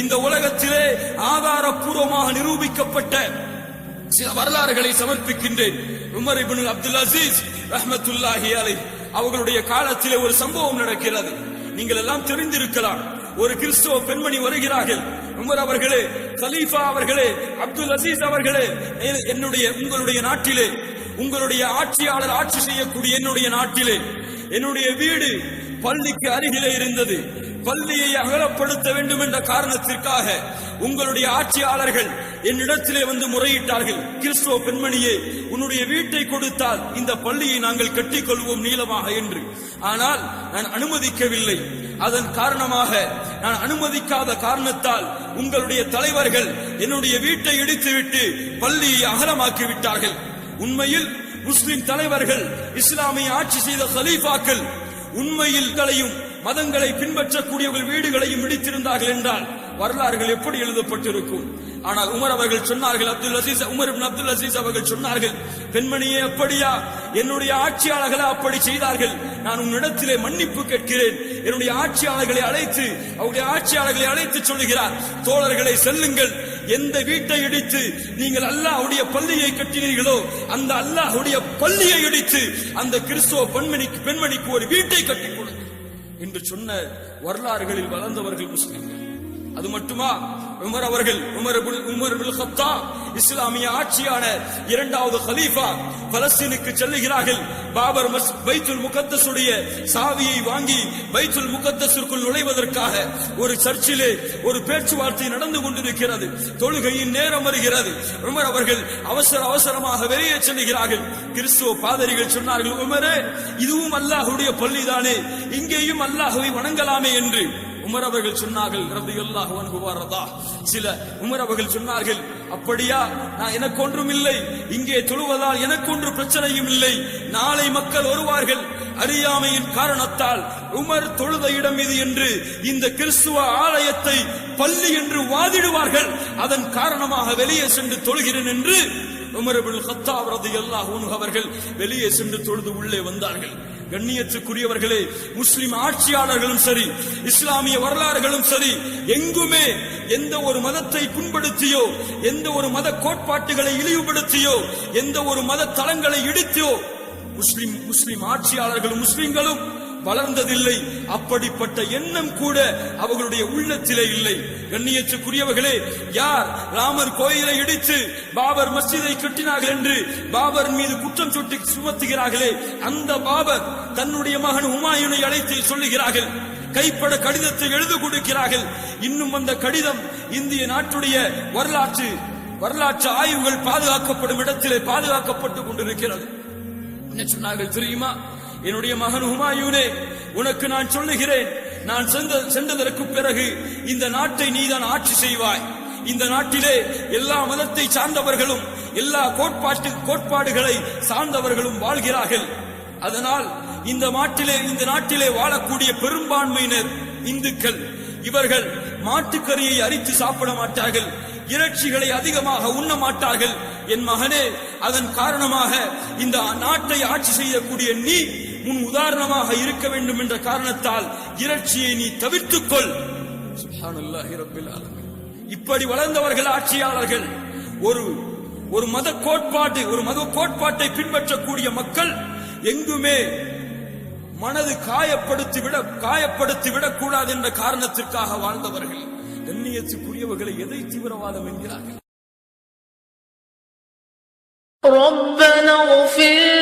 இந்த உலகத்திலே ஆதாரப்பூர்வமாக நிரூபிக்கப்பட்ட சில வரலாறுகளை சமர்ப்பிக்கின்றேன். உமர் இபின் அப்துல் அசீஸ் ரஹமத்துல்லாஹி அலை அவர்களுடைய காலத்திலே ஒரு சம்பவம் நடக்கிறது. நீங்கள் எல்லாம் தெரிந்திருக்கலாம். ஒரு கிறிஸ்தவ பெண்மணி வருகிறார்கள். உமர் அவர்களே கலீஃபா அவர்களே அப்துல் அசீஸ் அவர்களே என்னுடைய உங்களுடைய நாட்டிலே உங்களுடைய ஆட்சியாளர் ஆட்சி செய்யக்கூடிய என்னுடைய நாட்டிலே என்னுடைய வீடு பள்ளிக்கு அருகிலே இருந்தது. பள்ளியை அகலப்படுத்த வேண்டும் என்ற காரணத்திற்காக உங்களுடைய ஆட்சியாளர்கள் என்னிடத்திலே வந்து முறையிட்டார்கள். கிறிஸ்துவ பெண்மணியே உன்னுடைய வீட்டை கொடுத்தால் இந்த பள்ளியை நாங்கள் கட்டிக்கொள்வோம் நீளமாக என்று. ஆனால் நான் அனுமதிக்கவில்லை. அதன் காரணமாக நான் அனுமதிக்காத காரணத்தால் உங்களுடைய தலைவர்கள் என்னுடைய வீட்டை இடித்துவிட்டு பள்ளியை அகலமாக்கி விட்டார்கள் உண்மையில் முஸ்லிம் தலைவர்கள் இஸ்லாமிய ஆட்சி செய்த சலீஃபாக்கள் உண்மையில் களையும் மதங்களை பின்பற்றக்கூடியவர்கள் வீடுகளையும் இடித்திருந்தார்கள் என்றால் வரலாறுகள் எப்படி எழுதப்பட்டிருக்கும்? ஆனால் உமர் அவர்கள் சொன்னார்கள் Abdul Aziz Umar Abdul Aziz அவர்கள் சொன்னார்கள் பெண்மணியே அப்படியா? என்னுடைய ஆட்சியாளர்களை அப்படி செய்தார்கள்? நான் உன்னிடத்திலே மன்னிப்பு கேட்கிறேன். என்னுடைய ஆட்சியாளர்களை அழைத்து அவருடைய ஆட்சியாளர்களை அழைத்து சொல்லுகிறார் தோழர்களை செல்லுங்கள். எந்த வீட்டை இடித்து நீங்கள் அல்லாஹ்வுடைய பள்ளியை கட்டினீர்களோ அந்த அல்லாஹ்வுடைய பள்ளியை இடித்து அந்த கிறிஸ்துவ பெண்மணிக்கு பெண்மணிக்கு ஒரு வீட்டை கட்டிக் கொடுங்கள். என்று சொன்ன வரலாறுகளில் வளர்ந்தவர்கள் முஸ்லிம்கள். அது மட்டுமா? உமர் அவர்கள் உமர் உமர் இப்னுல் இஸ்லாமிய ஆட்சியான இரண்டாவது ஹலீஃபா பலஸ்தீனுக்கு செல்லுகிறார்கள். பாபர் மஸ் பைத்துல் முகத்தஸுடைய சாவியை வாங்கி பைத்துல் முகத்தசுக்குள் நுழைவதற்காக ஒரு சர்ச்சிலே ஒரு பேச்சுவார்த்தை நடந்து கொண்டிருக்கிறது. தொழுகையின் நேரம் வருகிறது. உமர் அவர்கள் அவசர அவசரமாக வெளியே செல்லுகிறார்கள். கிறிஸ்துவ பாதரிகள் சொன்னார்கள் உமரே இதுவும் அல்லாஹுடைய பள்ளிதானே. இங்கேயும் அல்லாஹுவை வணங்கலாமே என்று. உமர் அவர்கள் சொன்னார்கள் ரபியுல்லாஹு அன்ஹு சில உமர் அவர்கள் சொன்னார்கள் அப்படியா நான் எனக்கு ஒன்றும் இல்லை இங்கே தொழுவதால் எனக்கு ஒன்று பிரச்சனையும் இல்லை. நாளை மக்கள் வருவார்கள். அறியாமையின் காரணத்தால் உமர் தொழுத இடம் இது என்று இந்த கிறிஸ்துவ ஆலயத்தை பள்ளி என்று வாதிடுவார்கள். அதன் காரணமாக வெளியே சென்று தொழுகிறேன் என்று உமர் அபுல் கத்தாப் ரலியல்லாஹு அன்ஹு அவர்கள் வெளியே சென்று தொழுது உள்ளே வந்தார்கள். கண்ணியத்துக்குரியவர்களே முஸ்லிம் ஆட்சியாளர்களும் சரி இஸ்லாமிய வரலாறுகளும் சரி எங்குமே எந்த ஒரு மதத்தை புண்படுத்தியோ எந்த ஒரு மத கோட்பாட்டுகளை இழிவுபடுத்தியோ எந்த ஒரு மத தளங்களை இடித்தோ முஸ்லிம் முஸ்லிம் ஆட்சியாளர்களும் முஸ்லிம்களும் வளர்ந்ததில்லை. அப்படிப்பட்ட எண்ணம் கூட அவர்களுடைய உள்ளத்திலே இல்லை. கண்ணியத்துக்குரியவர்களே யார் ராமர் கோயிலை இடித்து பாபர் மஸ்ஜிதை கட்டினார்கள் என்று பாபர் மீது குற்றம் சுட்டி சுமத்துகிறார்களே அந்த பாபர் தன்னுடைய மகன் ஹுமாயூனை அழைத்து சொல்லுகிறார்கள். கைப்பட கடிதத்தை எழுது கொடுக்கிறார்கள். இன்னும் அந்த கடிதம் இந்திய நாட்டுடைய வரலாற்று வரலாற்று ஆய்வுகள் பாதுகாக்கப்படும் இடத்திலே பாதுகாக்கப்பட்டுக் கொண்டிருக்கிறது. என்ன சொன்னார்கள் தெரியுமா? என்னுடைய மகன் ஹுமாயூனே உனக்கு நான் சொல்லுகிறேன் நான் சென்ற சென்றதற்கு பிறகு இந்த நாட்டை நீதான் ஆட்சி செய்வாய். இந்த நாட்டிலே எல்லா மதத்தை சார்ந்தவர்களும் எல்லா கோட்பாட்டு கோட்பாடுகளை சார்ந்தவர்களும் வாழ்கிறார்கள். அதனால் இந்த நாட்டிலே இந்த நாட்டிலே வாழக்கூடிய பெரும்பான்மையினர் இந்துக்கள். இவர்கள் மாட்டுக்கறியை அரித்து சாப்பிட மாட்டார்கள் இறைச்சிகளை அதிகமாக உண்ண மாட்டார்கள். என் மகனே அதன் காரணமாக இந்த நாட்டை ஆட்சி செய்யக்கூடிய நீ முன் உதாரணமாக இருக்க வேண்டும் என்ற காரணத்தால் இறைச்சியை நீ தவிர்த்துக் கொள் சுப்ஹானல்லாஹி ரப்பில் ஆலமீன். இப்படி வளர்ந்தவர்கள் ஆட்சியாளர்கள் ஒரு ஒரு மத கோட்பாட்டு ஒரு மத கோட்பாட்டை பின்பற்றக்கூடிய மக்கள் எங்குமே மனது காயப்படுத்தி விட காயப்படுத்தி விடக்கூடாது என்ற காரணத்திற்காக வாழ்ந்தவர்கள் கண்ணியத்துக்குரியவர்களை எதை தீவிரவாதம் என்கிறார்கள் ربنا اغفر